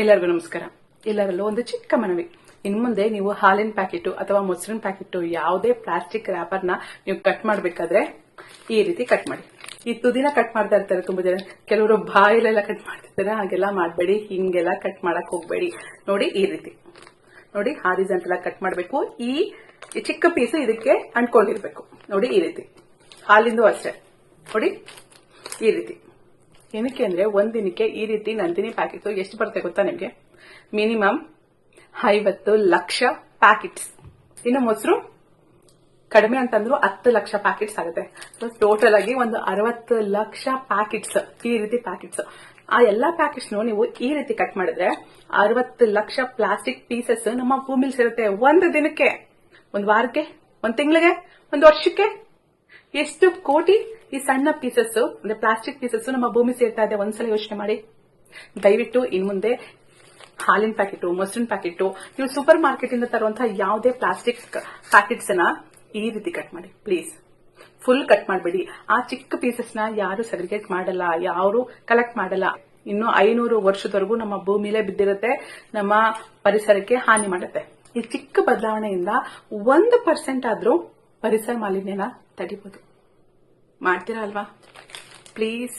ಎಲ್ಲರಿಗೂ ನಮಸ್ಕಾರ. ಎಲ್ಲರಲ್ಲೂ ಒಂದು ಚಿಕ್ಕ ಮನವಿ. ಇನ್ನು ಮುಂದೆ ನೀವು ಹಾಲಿನ ಪ್ಯಾಕೆಟ್ ಅಥವಾ ಮೊಸರಿನ ಪ್ಯಾಕೆಟ್ ಯಾವುದೇ ಪ್ಲಾಸ್ಟಿಕ್ ರ್ಯಾಪರ್ನ ನೀವು ಕಟ್ ಮಾಡಬೇಕಾದ್ರೆ ಈ ರೀತಿ ಕಟ್ ಮಾಡಿ. ಈ ತುದಿನ ಕಟ್ ಮಾಡ್ತಾ ಇರ್ತಾರೆ ತುಂಬಾ ಜನ. ಕೆಲವರು ಬಾಯಿಲೆಲ್ಲ ಕಟ್ ಮಾಡ್ತಿರ್ತಾರೆ. ಹಾಗೆಲ್ಲ ಮಾಡಬೇಡಿ. ಹಿಂಗೆಲ್ಲ ಕಟ್ ಮಾಡಕ್ ಹೋಗ್ಬೇಡಿ. ನೋಡಿ ಈ ರೀತಿ. ನೋಡಿ ಹಾರಿಜೆಂಟಲ್ ಕಟ್ ಮಾಡಬೇಕು. ಈ ಚಿಕ್ಕ ಪೀಸ್ ಇದಕ್ಕೆ ಅಂಟ್ಕೊಂಡಿರ್ಬೇಕು. ನೋಡಿ ಈ ರೀತಿ. ಹಾಲಿಂದು ಅಷ್ಟೇ. ನೋಡಿ ಈ ರೀತಿ. ಏನಕ್ಕೆ ಅಂದ್ರೆ ಒಂದ್ ದಿನಕ್ಕೆ ಈ ರೀತಿ ನಂದಿನಿ ಪ್ಯಾಕೆಟ್ ಎಷ್ಟು ಬರುತ್ತೆ ಗೊತ್ತಾ ನಿಮ್ಗೆ? ಮಿನಿಮಮ್ ಐವತ್ತು ಲಕ್ಷ ಪ್ಯಾಕೆಟ್ಸ್ ಇನ್ನು ಮೊಸರು ಕಡಿಮೆ ಅಂತಂದ್ರು ಹತ್ತು ಲಕ್ಷ ಪ್ಯಾಕೆಟ್ಸ್ ಆಗುತ್ತೆ. ಸೊ ಟೋಟಲ್ ಆಗಿ ಒಂದು ಅರವತ್ತು ಲಕ್ಷ ಪ್ಯಾಕೆಟ್ಸ್ ಈ ರೀತಿ ಪ್ಯಾಕೆಟ್ಸ್ ಆ ಎಲ್ಲಾ ಪ್ಯಾಕೆಟ್ಸ್ ನೀವು ಈ ರೀತಿ ಕಟ್ ಮಾಡಿದ್ರೆ ಅರವತ್ತು ಲಕ್ಷ ಪ್ಲಾಸ್ಟಿಕ್ ಪೀಸಸ್ ನಮ್ಮ ಭೂಮಿಲಿ ಸಿಗುತ್ತೆ. ಒಂದು ದಿನಕ್ಕೆ. ಒಂದು ವಾರಕ್ಕೆ? ಒಂದು ತಿಂಗಳಿಗೆ? ಒಂದು ವರ್ಷಕ್ಕೆ? ಎಷ್ಟು ಕೋಟಿ? ಈ ಸಣ್ಣ ಪೀಸಸ್ ಅಂದ್ರೆ ಪ್ಲಾಸ್ಟಿಕ್ ಪೀಸಸ್ ನಮ್ಮ ಭೂಮಿ ಸೇರ್ತಾ ಇದೆ, ಒಂದ್ಸಲ ಯೋಚನೆ ಮಾಡಿ. ದಯವಿಟ್ಟು ಇನ್ ಮುಂದೆ ಹಾಲಿನ ಪ್ಯಾಕೆಟ್ ಮೊಸರಿನ ಪ್ಯಾಕೆಟ್ ನೀವು ಸೂಪರ್ ಮಾರ್ಕೆಟ್ ಇಂದ ತರುವಂತಹ ಯಾವುದೇ ಪ್ಲಾಸ್ಟಿಕ್ ಪ್ಯಾಕೆಟ್ಸ್ನ ಈ ರೀತಿ ಕಟ್ ಮಾಡಿ ಪ್ಲೀಸ್ ಫುಲ್ ಕಟ್ ಮಾಡಬೇಡಿ. ಆ ಚಿಕ್ಕ ಪೀಸಸ್ನ ಯಾರು ಸೆಗ್ರಿಗೇಟ್ ಮಾಡಲ್ಲ, ಯಾರು ಕಲೆಕ್ಟ್ ಮಾಡಲ್ಲ. ಇನ್ನು ಐನೂರು ವರ್ಷದವರೆಗೂ ನಮ್ಮ ಭೂಮಿಲೇ ಬಿದ್ದಿರುತ್ತೆ, ನಮ್ಮ ಪರಿಸರಕ್ಕೆ ಹಾನಿ ಮಾಡುತ್ತೆ. ಈ ಚಿಕ್ಕ ಬದಲಾವಣೆಯಿಂದ ಒಂದು ಪರ್ಸೆಂಟ್ ಆದ್ರೂ ಪರಿಸರ ಮಾಲಿನ್ಯನ ತಡಿಬಹುದು ಮಾಡ್ತೀರಾ ಅಲ್ವಾ? ಪ್ಲೀಸ್